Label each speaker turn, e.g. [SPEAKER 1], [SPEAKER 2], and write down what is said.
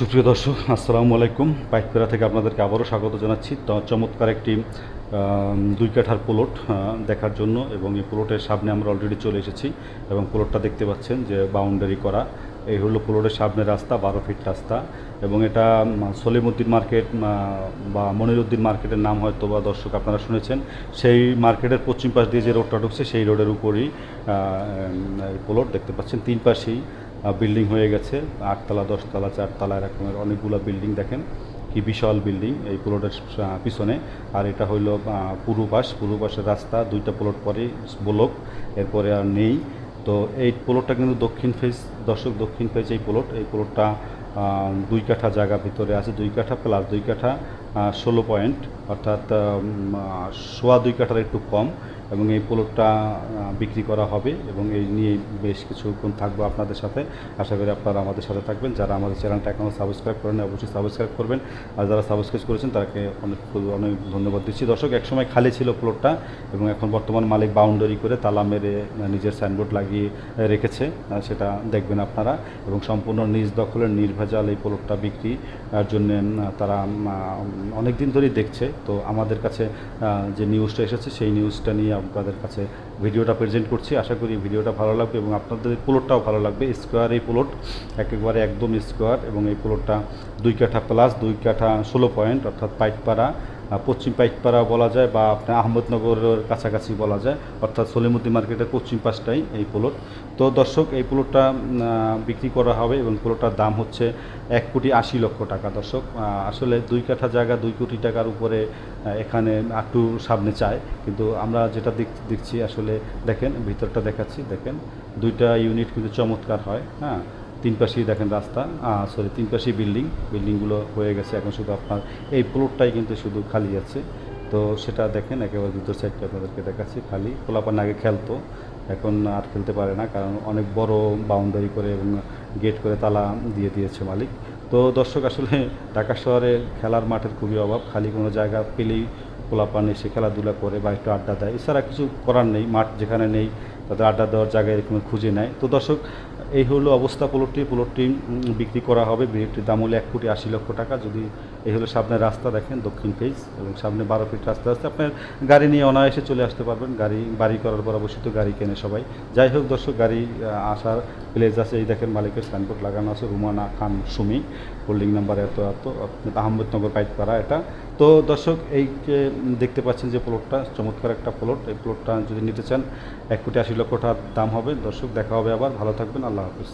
[SPEAKER 1] সুপ্রিয় দর্শক আসসালামু আলাইকুম। পাইকপেরা থেকে আপনাদেরকে আবারও স্বাগত জানাচ্ছি। চমৎকার একটি দুই কাঠার প্লট দেখার জন্য এবং এই প্লটের সামনে আমরা অলরেডি চলে এসেছি এবং প্লটটা দেখতে পাচ্ছেন যে বাউন্ডারি করা। এই হলো প্লটের সামনে রাস্তা বারো ফিট রাস্তা এবং এটা উম, সলিমুদ্দিন মার্কেট বা মনিরুদ্দিন মার্কেটের নাম হয়তো বা দর্শক আপনারা শুনেছেন। সেই মার্কেটের পশ্চিম পাশ দিয়ে যে রোডটা ঢুকছে সেই রোডের উপরই প্লট দেখতে পাচ্ছেন। তিন পাশেই বিল্ডিং হয়ে গেছে। আটতলা দশতলা চারতলা এরকমের অনেকগুলো বিল্ডিং দেখেন। কি বিশাল বিল্ডিং এই প্লটের পিছনে। আর এটা হইল আহ, পূর্ব পাশ। পূর্ব পাশের রাস্তা দুইটা প্লট পরে ব্লক এরপরে আর নেই। তো এই প্লটটা কিন্তু দক্ষিণ ফেজ দর্শক দক্ষিণ ফেজ এই প্লট এই প্লটটা দুই কাঠা জায়গা ভিতরে আছে দুই কাঠা প্লাস দুই কাঠা ষোলো পয়েন্ট অর্থাৎ সোয়া দুই কাঠার একটু কম। এবং এই প্লটটা বিক্রি করা হবে এবং এই নিয়ে বেশ কিছুক্ষণ থাকব আপনাদের সাথে। আশা করি আপনারা আমাদের সাথে থাকবেন। যারা আমাদের চ্যানেলটা এখনও সাবস্ক্রাইব করেন অবশ্যই সাবস্ক্রাইব করবেন। আর যারা সাবস্ক্রাইব করেছেন তাকে অনেক অনেক ধন্যবাদ দিচ্ছি। দর্শক, একসময় খালি ছিল প্লটটা এবং এখন বর্তমান মালিক বাউন্ডারি করে তালা মেরে নিজের সাইনবোর্ড লাগিয়ে রেখেছে। সেটা দেখবেন আপনারা। এবং সম্পূর্ণ নিজ দখলের নির্ভেজাল এই প্লটটা বিক্রি জন্য তারা অনেক দিন ধরেই দেখছে। তো আমাদের কাছে যে নিউজটা এসেছে, সেই নিউজটা নিয়ে আপনাদের কাছে ভিডিওটা প্রেজেন্ট করছি। আশা করি ভিডিওটা ভালো লাগবে এবং আপনাদের প্লটটাও ভালো লাগবে। স্কোয়ার এই প্লট একেবারে একদম স্কোয়ার এবং এই প্লটটা দুই কাঠা প্লাস দুই কাঠা ষোলো পয়েন্ট অর্থাৎ পাইকপাড়া পশ্চিম পাইকপাড়া বলা যায় বা আপনার আহমদনগরের কাছাকাছি বলা যায়, অর্থাৎ সলিমুদ্দি মার্কেটের পশ্চিম পাশটাই এই প্লট তো দর্শক, এই প্লটটা বিক্রি করা হবে এবং প্লটটার দাম হচ্ছে এক কোটি আশি লক্ষ টাকা। দর্শক আসলে দুই কাঠা জায়গা দুই কোটি টাকার উপরে এখানে একটু সামনে চায়। কিন্তু আমরা যেটা দেখ- দেখছি আসলে, দেখেন, ভিতরটা দেখাচ্ছি, দেখেন। দুইটা ইউনিট কিন্তু চমৎকার হয় হ্যাঁ। তিন পাশেই দেখেন রাস্তা সরি তিন পাশেই বিল্ডিং বিল্ডিংগুলো হয়ে গেছে এখন শুধু আপনার, এই প্লটটাই কিন্তু শুধু খালি আছে। তো সেটা দেখেন, একেবারে ভিতর সাইডটা আপনাদেরকে দেখাচ্ছি খালি। পোলাপান আগে খেলতো, এখন আর খেলতে পারে না, কারণ অনেক বড় বাউন্ডারি করে এবং গেট করে তালা দিয়ে দিয়েছে মালিক। তো দর্শক, আসলে ঢাকা শহরে খেলার মাঠের খুবই অভাব, খালি কোনো জায়গা পেলেই পোলাপান এসে খেলাধুলা করে বা একটু আড্ডা দেয়। এছাড়া কিছু করার নেই মাঠ যেখানে নেই তাদের আড্ডা দেওয়ার জায়গায় এরকম খুঁজে নেয়। তো দর্শক এই হলো অবস্থা প্লটটি উম, বিক্রি করা হবে বিক্রির দাম হলো এক কোটি আশি লক্ষ টাকা। যদি এই হলো সামনের রাস্তা দেখেন দক্ষিণ ফেজ এবং সামনে বারো ফিট রাস্তা আছে আপনার গাড়ি নিয়ে অনায়াসে চলে আসতে পারবেন। গাড়ি বাড়ি করার পর অবশ্যই তো গাড়ি কেনে সবাই। যাই হোক দর্শক গাড়ি আসার প্লেস আছে। এই দেখেন মালিকের সাইনবোর্ড লাগানো আছে রুমানা খান সুমি। হোল্ডিং নাম্বার এত এত আহমেদনগর পাইকপাড়া এটা। তো দর্শক, এই যে দেখতে পাচ্ছেন যে প্লটটা চমৎকার একটা প্লট এই প্লটটা যদি নিতে চান, এক কোটি আশি লক্ষ টাকার দাম হবে। দর্শক, দেখা হবে আবার। ভালো থাকবেন। আল্লাহ হাফিজ।